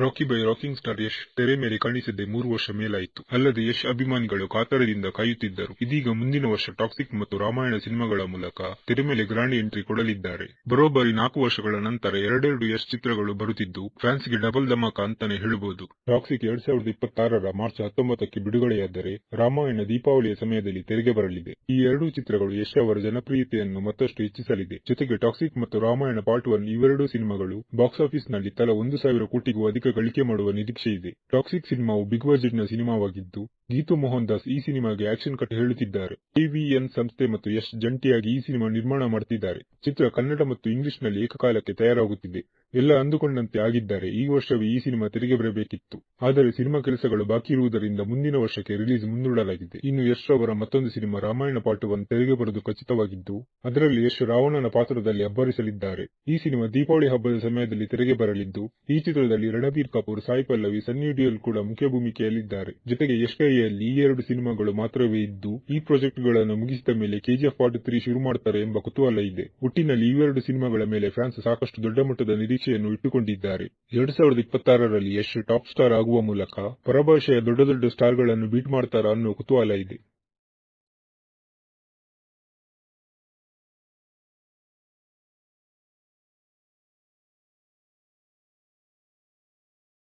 ರಾಕಿ ಬೈ rocking star Yash ತೆರೆ ಮೇಲೆ ಕಾಣಿಸದೆ ಮೂರು ವರ್ಷ ಮೇಲಾಯಿತು. ಅಲ್ಲದೆ ಯಶ್ ಅಭಿಮಾನಿಗಳು ಕಾತರದಿಂದ ಕಾಯುತ್ತಿದ್ದರು. ಇದೀಗ ಮುಂದಿನ ವರ್ಷ ಟಾಕ್ಸಿಕ್ ಮತ್ತು ರಾಮಾಯಣ ಸಿನಿಮಾಗಳ ಮೂಲಕ ತೆರೆ ಮೇಲೆ ಗ್ರಾಂಡ್ ಎಂಟ್ರಿ ಕೊಡಲಿದ್ದಾರೆ. ಬರೋಬ್ಬರಿ ನಾಲ್ಕು ವರ್ಷಗಳ ನಂತರ ಎರಡೆರಡು ಯಶ್ ಚಿತ್ರಗಳು ಬರುತ್ತಿದ್ದು ಫ್ಯಾನ್ಸ್ಗೆ ಡಬಲ್ ಧಮಾಕ ಅಂತಾನೆ ಹೇಳಬಹುದು ಟಾಕ್ಸಿಕ್ ಎರಡ್ ಸಾವಿರದ ಇಪ್ಪತ್ತಾರರ ಮಾರ್ಚ್ ಹತ್ತೊಂಬತ್ತಕ್ಕೆ ಬಿಡುಗಡೆಯಾದರೆ ರಾಮಾಯಣ ದೀಪಾವಳಿಯ ಸಮಯದಲ್ಲಿ ತೆರೆಗೆ ಬರಲಿದೆ. ಈ ಎರಡೂ ಚಿತ್ರಗಳು ಯಶ್ ಅವರ ಜನಪ್ರಿಯತೆಯನ್ನು ಮತ್ತಷ್ಟು ಹೆಚ್ಚಿಸಲಿದೆ. ಜೊತೆಗೆ ಟಾಕ್ಸಿಕ್ ಮತ್ತು ರಾಮಾಯಣ ಪಾರ್ಟ್ ಒನ್ ಇವೆರಡೂ ಸಿನಿಮಾಗಳು ಬಾಕ್ಸ್ ಆಫೀಸ್ನಲ್ಲಿ ತಲಾ ಒಂದು ಸಾವಿರ ಕೋಟಿಗೂ ಅಧಿಕ ಗಳಿಕೆ ಮಾಡುವ ನಿರೀಕ್ಷೆ ಇದೆ. ಟಾಕ್ಸಿಕ್ ಸಿನಿಮಾವು ಬಿಗ್ ಬಜೆಟ್ನ ಸಿನಿಮಾವಾಗಿದ್ದು, ಗೀತು ಮೋಹನ್ ದಾಸ್ ಈ ಸಿನಿಮಾಗೆ ಆಕ್ಷನ್ ಕಟ್ ಹೇಳುತ್ತಿದ್ದಾರೆ. ಟಿವಿಎನ್ ಸಂಸ್ಥೆ ಮತ್ತು ಯಶ್ ಜಂಟಿಯಾಗಿ ಈ ಸಿನಿಮಾ ನಿರ್ಮಾಣ ಮಾಡುತ್ತಿದ್ದಾರೆ ಚಿತ್ರ ಕನ್ನಡ ಮತ್ತು ಇಂಗ್ಲಿಷ್ನಲ್ಲಿ ಏಕಕಾಲಕ್ಕೆ ತಯಾರಾಗುತ್ತಿದೆ. ಎಲ್ಲ ಅಂದುಕೊಂಡಂತೆ ಆಗಿದ್ದಾರೆ. ಈ ವರ್ಷವೇ ಈ ಸಿನಿಮಾ ತೆರೆಗೆ ಬರಬೇಕಿತ್ತು. ಆದರೆ ಸಿನಿಮಾ ಕೆಲಸಗಳು ಬಾಕಿ ಇರುವುದರಿಂದ ಮುಂದಿನ ವರ್ಷಕ್ಕೆ ರಿಲೀಸ್ ಮುಂದೂಡಲಾಗಿದೆ. ಇನ್ನು ಯಶ್ ಅವರ ಮತ್ತೊಂದು ಸಿನಿಮಾ ರಾಮಾಯಣ ಪಾರ್ಟ್ ಒನ್ ತೆರೆಗೆ ಬರೆದು ಖಚಿತವಾಗಿದ್ದು, ಅದರಲ್ಲಿ ಯಶ್ ರಾವಣನ ಪಾತ್ರದಲ್ಲಿ ಅಬ್ಬರಿಸಲಿದ್ದಾರೆ. ಈ ಸಿನಿಮಾ ದೀಪಾವಳಿ ಹಬ್ಬದ ಸಮಯದಲ್ಲಿ ತೆರೆಗೆ ಬರಲಿದ್ದು, ಈ ಚಿತ್ರದಲ್ಲಿ ರಣಬೀರ್ ಕಪೂರ್, ಸಾಯಿ ಪಲ್ಲವಿ, ಸನ್ನಿ ಡಿಯೋಲ್ ಕೂಡ ಮುಖ್ಯ ಭೂಮಿಕೆಯಲ್ಲಿದ್ದಾರೆ. ಜೊತೆಗೆ ಯಶ್ ಕೈಯಲ್ಲಿ ಈ ಎರಡು ಸಿನಿಮಾಗಳು ಮಾತ್ರವೇ ಇದ್ದು, ಈ ಪ್ರಾಜೆಕ್ಟ್ಗಳನ್ನು ಮುಗಿಸಿದ ಮೇಲೆ ಕೆಜಿಎಫ್ ಪಾರ್ಟ್ ತ್ರೀ ಶುರು ಮಾಡ್ತಾರೆ ಎಂಬ ಕುತೂಹಲ ಇದೆ. ಒಟ್ಟಿನಲ್ಲಿ ಇವೆರಡು ಸಿನಿಮಾಗಳ ಮೇಲೆ ಫ್ಯಾನ್ಸ್ ಸಾಕಷ್ಟು ದೊಡ್ಡ ಮಟ್ಟದ ನಿರೀಕ್ಷೆಯನ್ನು ಇಟ್ಟುಕೊಂಡಿದ್ದಾರೆ. ಎರಡ್ ಸಾವಿರದ ಇಪ್ಪತ್ತಾರರಲ್ಲಿ ಯಶ್ ಟಾಪ್ ಸ್ಟಾರ್ ಆಗುವ ಮೂಲಕ ಪರಭಾಷೆಯ ದೊಡ್ಡ ದೊಡ್ಡ ಸ್ಟಾರ್ಗಳನ್ನು ಬೀಟ್ ಮಾಡ್ತಾರಾ ಅನ್ನೋ ಕುತೂಹಲ ಇದೆ.